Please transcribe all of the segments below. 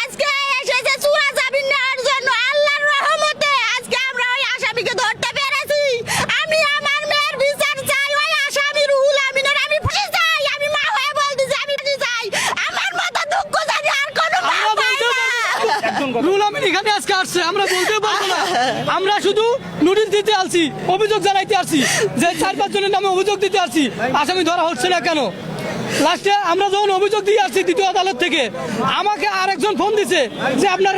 আজকে এসেছে চুয়া জামিন নেওয়ার জন্য আল্লাহর রহমতে আজকে আমরা ওই আসামিকে ধরতে পেরেছি আমি আমার মেয়ের বিচার চাই ওই আসামি রুহুল আমিনের আমি ফাঁসি চাই আমি মা হয়ে বলতেছি আমি ফাঁসি চাই আমার মতো দুঃখ জানি আর কোনো মা পাই না রুল আমিন এখানে আজকে আসছে আমরা বলতে পারব না। আমরা শুধু নোটিশ দিতে আসছি, অভিযোগ জানাইতে আসছি, যে চার পাঁচ জনের নামে অভিযোগ দিতে আসছি। আসামি ধরা হচ্ছে না কেন? লাস্টে আমরা যখন অভিযোগ দিয়ে আসছি দ্বিতীয় আদালত থেকে, আমাকে আরেকজন ফোন দিছে যে আপনার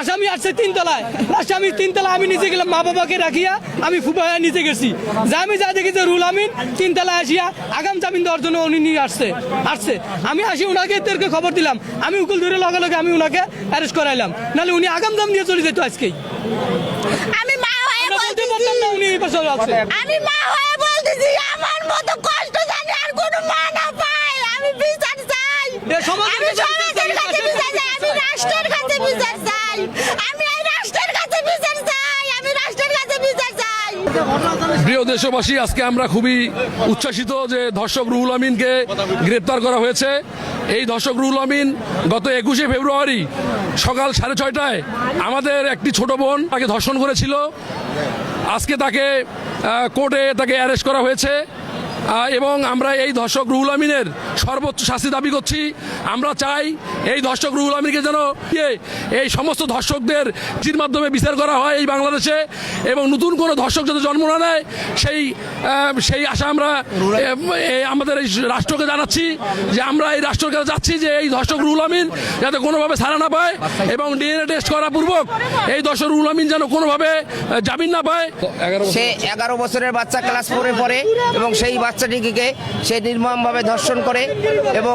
আসামি আসছে তিনতলায়। লাস্টে আমি তিনতলা আমি নিচে গেলাম, মা বাবাকে রাখিয়া আমি ফুপা নিচে গেছি। যা আমি যা দেখি যে রুল আমিন, তিনতলায় আসিয়া আগাম জামিন দেওয়ার জন্য উনি নিয়ে আসছে আসছে। আমি আসি ওনাকে এদেরকে খবর দিলাম। আমি উকুল ধরে লগে লগে আমি ওনাকে অ্যারেস্ট করাইলাম। নাহলে উনি আগাম দাম দিয়ে চলে যেত আজকেই। আমি মা হয়ে বলতে পারতাম না উনি এই আছে। আমি মা হয়ে বলতেছি আমার মতো কষ্ট জানি আর কোনো মা না পায়। আমি বিচার চাই। এ সমাজের আমি কাছে সমাজের কাছে বিচার চাই আমি রাষ্ট্রের কাছে বিচার চাই। আমি এই রাষ্ট্রের কাছে বিচার চাই আমি রাষ্ট্রের কাছে বিচার চাই। প্রিয় দেশবাসী আজকে আমরা খুবই উচ্ছ্বাসিত যে ধর্ষক রুহুল আমিনকে গ্রেপ্তার করা হয়েছে। এই দর্শক রুল আমিন, গত একুশে ফেব্রুয়ারি সকাল সাড়ে ছয়টায় আমাদের একটি ছোট বোন তাকে ধর্ষণ করেছিল। আজকে তাকে কোর্টে তাকে অ্যারেস্ট করা হয়েছে। এবং আমরা এই ধর্ষক রুহুল আমিনের সর্বোচ্চ শাস্তি দাবি করছি। আমরা চাই এই ধর্ষক রুহুল আমিনকে যেন ইয়ে, এই সমস্ত ধর্ষকদের চির মাধ্যমে বিচার করা হয় এই বাংলাদেশে এবং নতুন কোনো ধর্ষক যাতে জন্ম না নেয় সেই সেই আশা আমরা আমাদের এই রাষ্ট্রকে জানাচ্ছি যে আমরা এই রাষ্ট্রকে যাচ্ছি যে এই ধর্ষক রুহুল আমিন যাতে কোনোভাবে ছাড়া না পায় এবং ডিএনএ টেস্ট করা পূর্বক এই ধর্ষক রুহুল আমিন যেন কোনোভাবে জামিন না পায়। সে এগারো বছরের বাচ্চা ক্লাস ফোরে পড়ে এবং সেই বাচ্চাটিকে সে নির্মমভাবে ধর্ষণ করে এবং